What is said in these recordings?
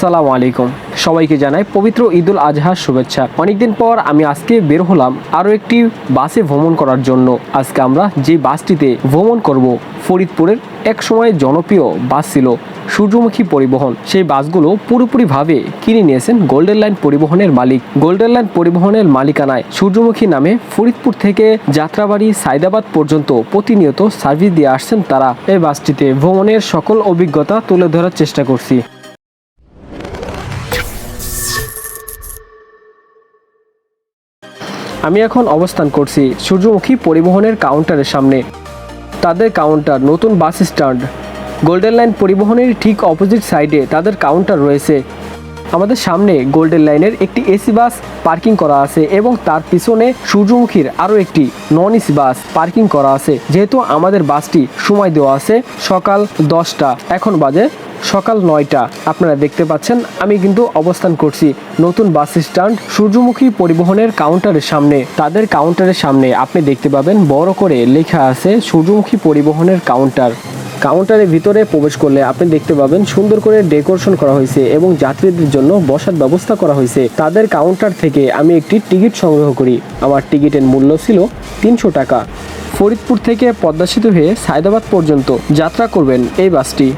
আসসালামু আলাইকুম। সবাইকে জানাই পবিত্র ঈদুল আজহার শুভেচ্ছা। অনেকদিন পর আমি আজকে বের হলাম আরও একটি বাসে ভ্রমণ করার জন্য। আজকে আমরা যে বাসটিতে ভ্রমণ করব, ফরিদপুরের এক সময় জনপ্রিয় বাস ছিল সূর্যমুখী পরিবহন। সেই বাসগুলো পুরোপুরিভাবে কিনে নিয়েছেন গোল্ডেন লাইন পরিবহনের মালিক। গোল্ডেন লাইন পরিবহনের মালিকানায় সূর্যমুখী নামে ফরিদপুর থেকে যাত্রাবাড়ি সাইদাবাদ পর্যন্ত প্রতিনিয়ত সার্ভিস দিয়ে আসছেন তারা। এই বাসটিতে ভ্রমণের সকল অভিজ্ঞতা তুলে ধরার চেষ্টা করছি। আমি এখন অবস্থান করছি সূর্যমুখী পরিবহনের কাউন্টারের সামনে। তাদের কাউন্টার নতুন বাস স্ট্যান্ড। গোল্ডেন লাইন পরিবহনের ঠিক অপোজিট সাইডে তাদের কাউন্টার রয়েছে। আমাদের সামনে গোল্ডেন লাইনের একটি এসি বাস পার্কিং করা আছে এবং তার পিছনে সূর্যমুখীর আরও একটি নন এসি বাস পার্কিং করা আছে। যেহেতু আমাদের বাসটি সময় দেওয়া আছে সকাল দশটা। এখন বাজে সকাল নয়টা। আপনারা দেখতে পাচ্ছেন, আমি কিন্তু অবস্থান করছি নতুন বাস স্ট্যান্ড সূর্যমুখী পরিবহনের কাউন্টারের সামনে। তাদের কাউন্টারের সামনে আপনি দেখতে পাবেন, বড় করে লেখা আছে সূর্যমুখী পরিবহনের কাউন্টার। কাউন্টারের ভিতরে প্রবেশ করলে আপনি দেখতে পাবেন, সুন্দর করে ডেকোরেশন করা হয়েছে এবং যাত্রীদের জন্য বসার ব্যবস্থা করা হয়েছে। তাদের কাউন্টার থেকে আমি একটি টিকিট সংগ্রহ করি। আমার টিকিটের মূল্য ছিল তিনশো টাকা। ফরিদপুর থেকে পদ্মা সেতু হয়ে সায়দাবাদ পর্যন্ত যাত্রা করবেন এই বাসটি।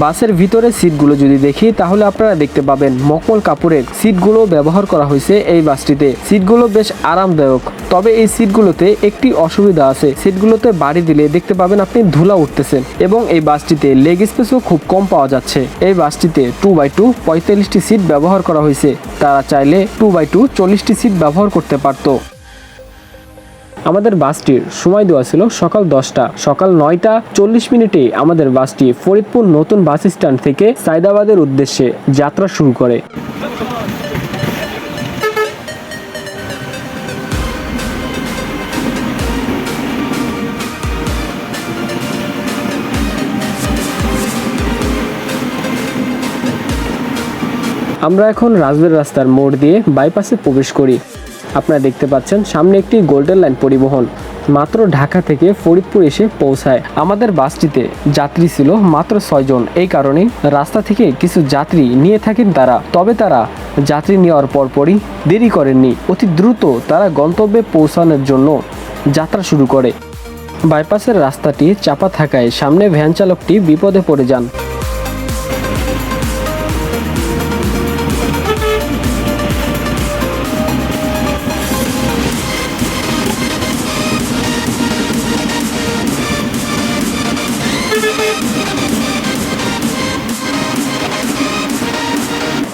বাসের ভিতরে সিটগুলো যদি দেখি, তাহলে আপনারা দেখতে পাবেন মকমল কাপড়ের সিটগুলো ব্যবহার করা হয়েছে এই বাসটিতে। সিটগুলো বেশ আরামদায়ক। তবে এই সিটগুলোতে একটি অসুবিধা আছে। সিটগুলোতে বাড়ি দিলে দেখতে পাবেন আপনি ধুলা উঠতেছেন এবং এই বাসটিতে লেগ স্পেসও খুব কম পাওয়া যাচ্ছে। এই বাসটিতে টু বাই টু পঁয়তাল্লিশটি সিট ব্যবহার করা হয়েছে। তারা চাইলে টু বাই টু চল্লিশটি সিট ব্যবহার করতে পারতো। আমাদের বাসটির সময় দেওয়া ছিল সকাল দশটা। সকাল নয়টা চল্লিশ মিনিটে আমাদের বাসটি ফরিদপুর নতুন বাস স্ট্যান্ড থেকে সাইদাবাদের উদ্দেশ্যে যাত্রা শুরু করে। আমরা এখন রাজবের রাস্তার মোড় দিয়ে বাইপাসে প্রবেশ করি। আপনারা দেখতে পাচ্ছেন, সামনে একটি গোল্ডেন লাইন পরিবহন। মাত্র ঢাকা থেকে ফরিদপুর এসে পৌঁছায়। আমাদের বাসটিতে যাত্রী ছিল মাত্র ছয়জন এই কারণে রাস্তা থেকে কিছু যাত্রী নিয়ে থাকেন তারা। তবে তারা যাত্রী নেওয়ার পরপরই দেরি করেননি। অতি দ্রুত তারা গন্তব্যে পৌঁছানোর জন্য যাত্রা শুরু করে। বাইপাসের রাস্তাটি চাপা থাকায় সামনে ভ্যান চালকটি বিপদে পড়ে যান।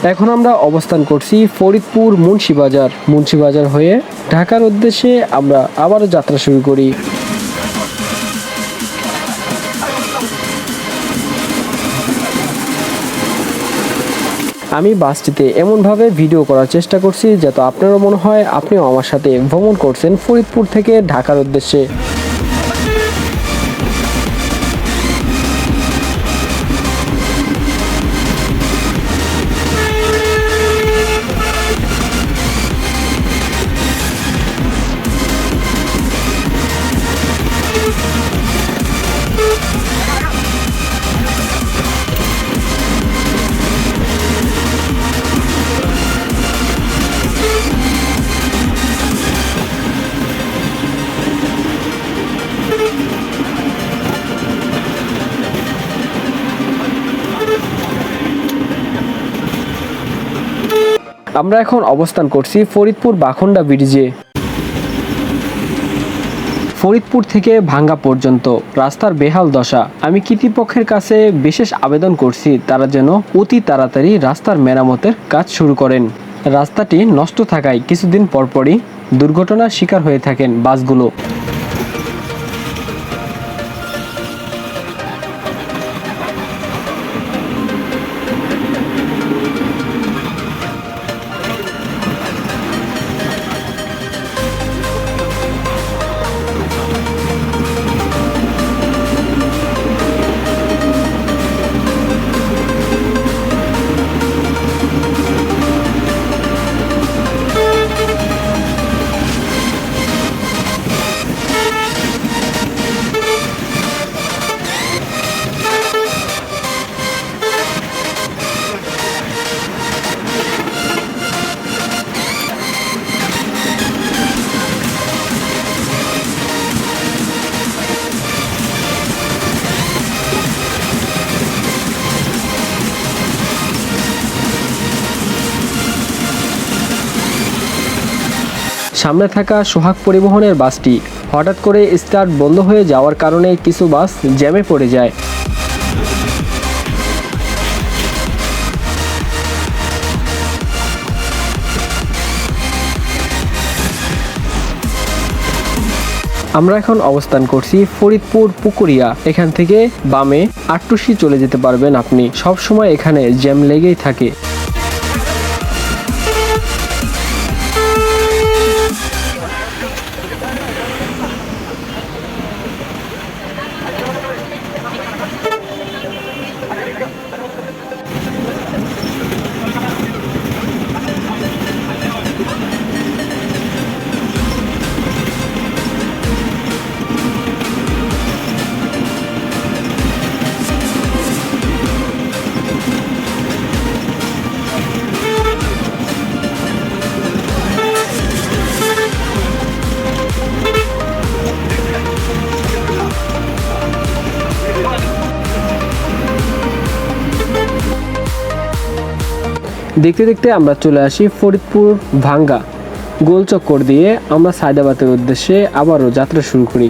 এখন আমরা অবস্থান করছি ফরিদপুর মুন্সিবাজার। মুন্সিবাজার হয়ে ঢাকার উদ্দেশ্যে আমরা আবারও যাত্রা শুরু করি। আমি বাসটিতে এমনভাবে ভিডিও করার চেষ্টা করছি যাতে আপনারও মনে হয় আপনিও আমার সাথে ভ্রমণ করছেন ফরিদপুর থেকে ঢাকার উদ্দেশ্যে। আমরা এখন অবস্থান করছি ফরিদপুর বাখন্ডা ব্রিজে। ফরিদপুর থেকে ভাঙ্গা পর্যন্ত, রাস্তার বেহাল দশা। আমি কর্তৃপক্ষের কাছে বিশেষ আবেদন করছি, তারা যেন অতি তাড়াতাড়ি রাস্তার মেরামতের কাজ শুরু করেন। রাস্তাটি নষ্ট থাকায় কিছুদিন পরপরই দুর্ঘটনার শিকার হয়ে থাকেন বাসগুলো। সামনে থাকা সোহাগ পরিবহনের বাসটি হঠাৎ করে স্টার্ট বন্ধ হয়ে যাওয়ার কারণে কিছু বাস জ্যামে পড়ে যায়। আমরা এখন অবস্থান করছি ফরিদপুর পুকুরিয়া। এখান থেকে বামে আটটুসি চলে যেতে পারবেন আপনি। সব সময় এখানে জ্যাম লেগেই থাকে। দেখতে দেখতে আমরা চলে আসি ফরিদপুর ভাঙ্গা গোলচক্কর দিয়ে আমরা সায়দাবাদের উদ্দেশ্যে আবারও যাত্রা শুরু করি।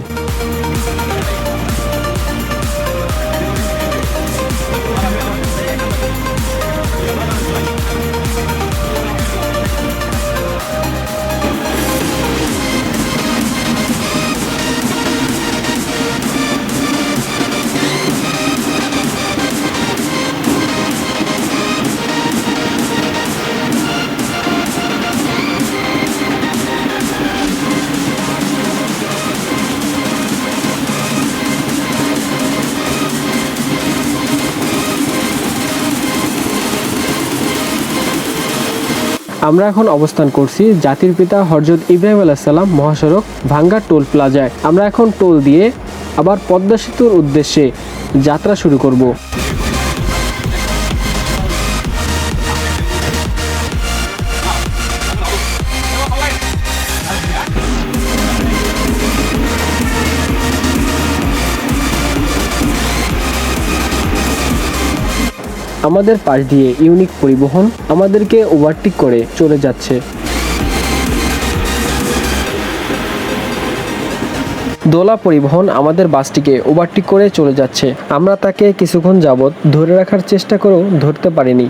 আমরা এখন অবস্থান করছি জাতির পিতা হরজত ইব্রাহিম আলাহিসাল্লাম মহাসড়ক ভাঙ্গা টোল প্লাজায়। আমরা এখন টোল দিয়ে আবার পদ্মা সেতুর উদ্দেশ্যে যাত্রা শুরু করব। আমাদের পাশ দিয়ে ইউনিক পরিবহন আমাদেরকে ওভারটেক করে চলে যাচ্ছে। দোলা পরিবহন আমাদের বাসটিকে ওভারটেক করে চলে যাচ্ছে। আমরা তাকে কিছুক্ষণ যাবৎ ধরে রাখার চেষ্টা করেও ধরতে পারিনি।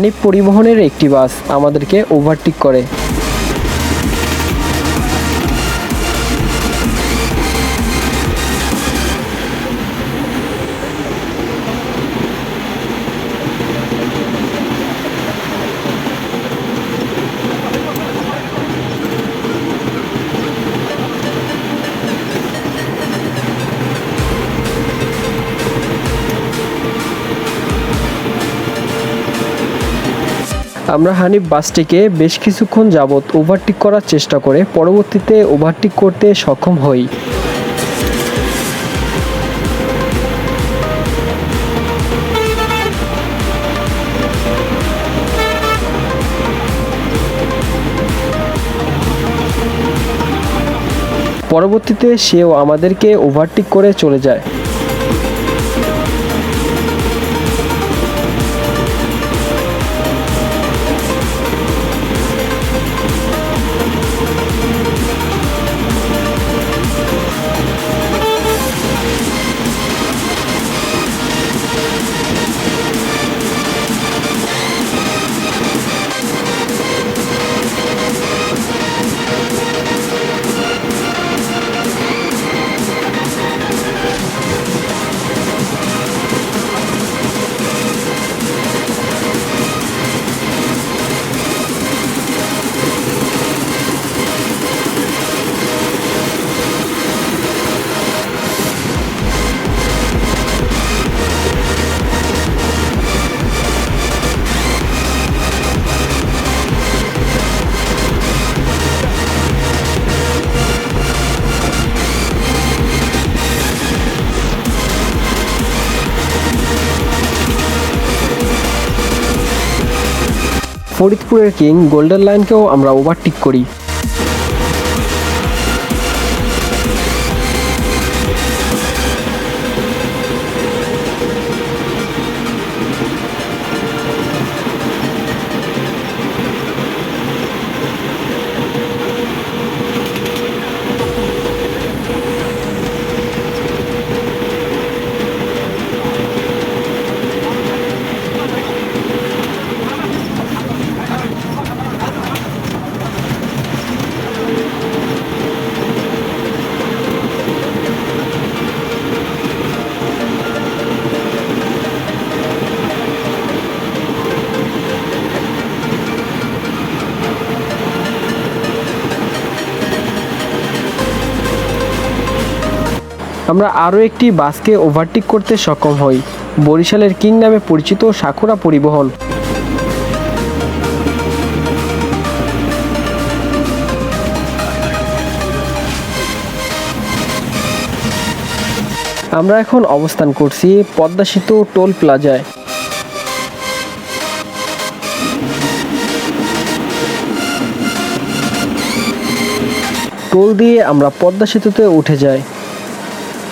হানিফ পরিবহনের একটি বাস আমাদেরকে ওভারটেক করে। আমরা হানিফ বাসটিকে বেশ কিছুক্ষণ যাবৎ ওভারটেক করার চেষ্টা করে পরবর্তীতে ওভারটেক করতে সক্ষম হই। পরবর্তীতে সেও আমাদেরকে ওভারটেক করে চলে যায়। ফরিদপুরের কিং গোল্ডেন লাইনকেও আমরা ওভারটেক করি। আমরা আরও একটি বাসকে ওভারটেক করতে সক্ষম হই। বরিশালের কিং নামে পরিচিত সাকুরা পরিবহন। আমরা এখন অবস্থান করছি পদ্মা সেতু টোল প্লাজায়। টোল দিয়ে আমরা পদ্মা সেতুতে উঠে যাই।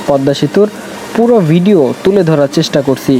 পদ্মা সেতুর পুরো ভিডিও তুলে ধরার চেষ্টা করছি।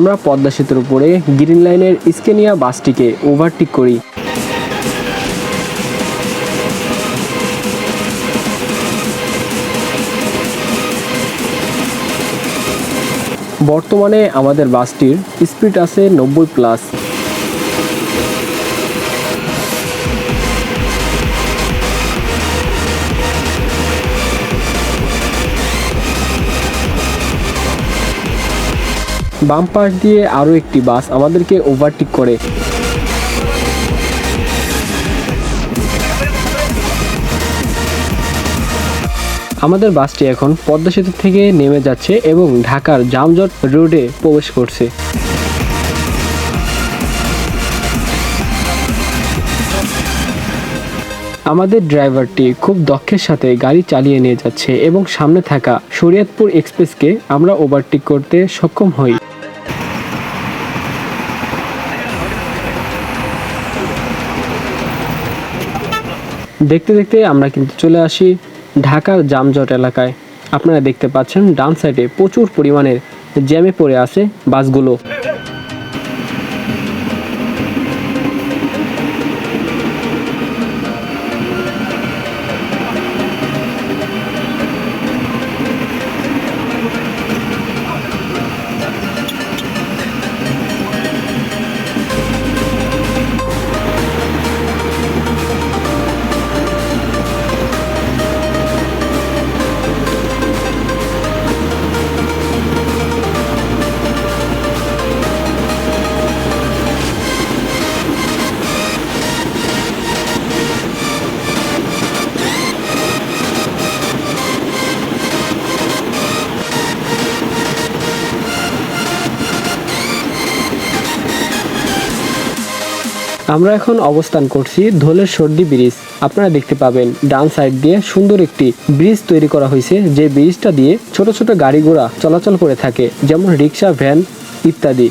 আমরা পদ্মা সেতুর উপরে গ্রিন লাইনের স্কেনিয়া বাসটিকে ওভারটেক করি। বর্তমানে আমাদের বাসটির স্পিড আছে নব্বই প্লাস বাম পাশ দিয়ে আরও একটি বাস আমাদেরকে ওভারটেক করে। আমাদের বাসটি এখন পদ্মা সেতু থেকে নেমে যাচ্ছে এবং ঢাকার জামজট রোডে প্রবেশ করছে। আমাদের ড্রাইভারটি খুব দক্ষের সাথে গাড়ি চালিয়ে নিয়ে যাচ্ছে এবং সামনে থাকা শরীয়তপুর এক্সপ্রেসকে আমরা ওভারটেক করতে সক্ষম হই। দেখতে দেখতে আমরা কিন্তু চলে আসি ঢাকার জামজট এলাকায়। আপনারা দেখতে পাচ্ছেন ডান সাইডে প্রচুর পরিমাণের জ্যামে পড়ে আছে বাসগুলো। আমরা এখন অবস্থান করছি ধোলের সর্দি ব্রিজ। আপনারা দেখতে পাবেন, ডান সাইড দিয়ে সুন্দর একটি ব্রিজ তৈরি করা হয়েছে। যে ব্রিজটা দিয়ে ছোট ছোট গাড়ি ঘোড়া চলাচল করে থাকে, যেমন রিক্সা, ভ্যান ইত্যাদি।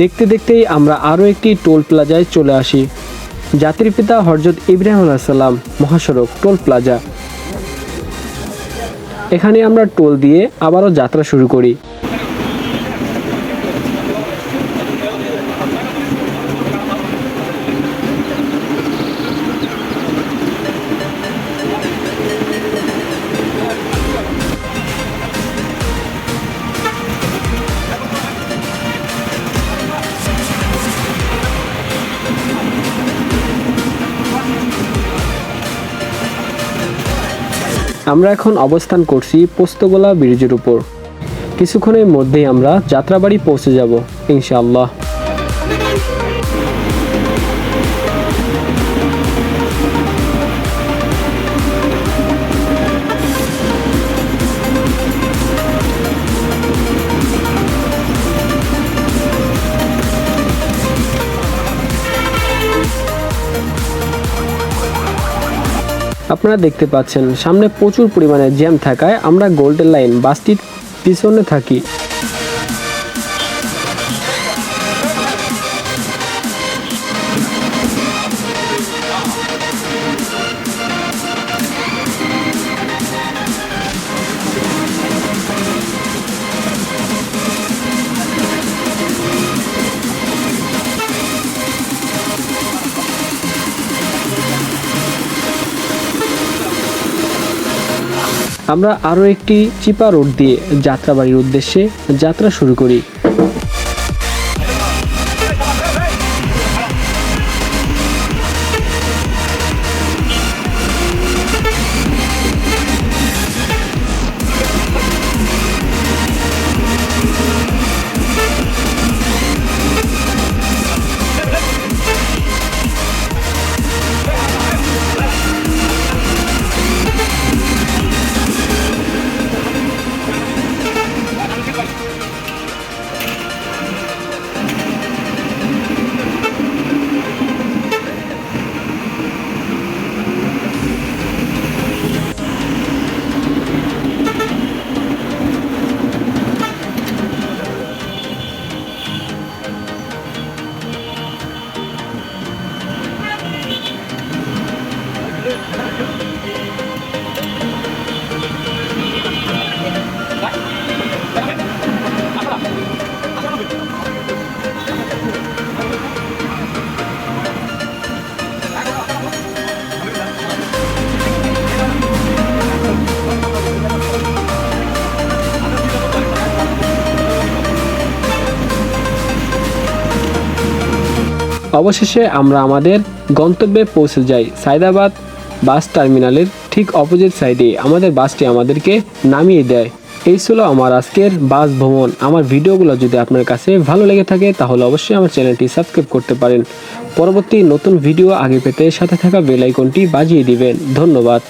দেখতে দেখতেই আমরা আরও একটি টোল প্লাজায় চলে আসি। জাতির পিতা হরজত ইব্রাহিম আলাইসাল্লাম মহাসড়ক, টোল প্লাজা। এখানে আমরা টোল দিয়ে আবারও যাত্রা শুরু করি। আমরা এখন অবস্থান করছি পোস্তগোলা ব্রিজের উপর। কিছুক্ষণের মধ্যেই আমরা যাত্রাবাড়ি পৌঁছে যাব ইনশাআল্লাহ। আপনারা দেখতে পাচ্ছেন সামনে প্রচুর পরিমাণে জ্যাম থাকায় আমরা গোল্ডেন লাইন বাসটির পিছনে থাকি। আমরা আরও একটি চিপা রোড দিয়ে যাত্রাবাড়ির উদ্দেশ্যে যাত্রা শুরু করি। অবশেষে আমরা আমাদের গন্তব্যে পৌঁছে যাই সাইদাবাদ বাস টার্মিনালের ঠিক অপোজিট সাইডে। আমাদের বাসটি আমাদেরকে নামিয়ে দেয়। এই ছিল আমার আজকের বাস ভ্রমণ। আমার ভিডিওগুলো যদি আপনার কাছে ভালো লেগে থাকে, তাহলে অবশ্যই আমার চ্যানেলটি সাবস্ক্রাইব করতে পারেন। পরবর্তী নতুন ভিডিও আগে পেতে সাথে থাকা বেল আইকনটি বাজিয়ে দিবেন। ধন্যবাদ।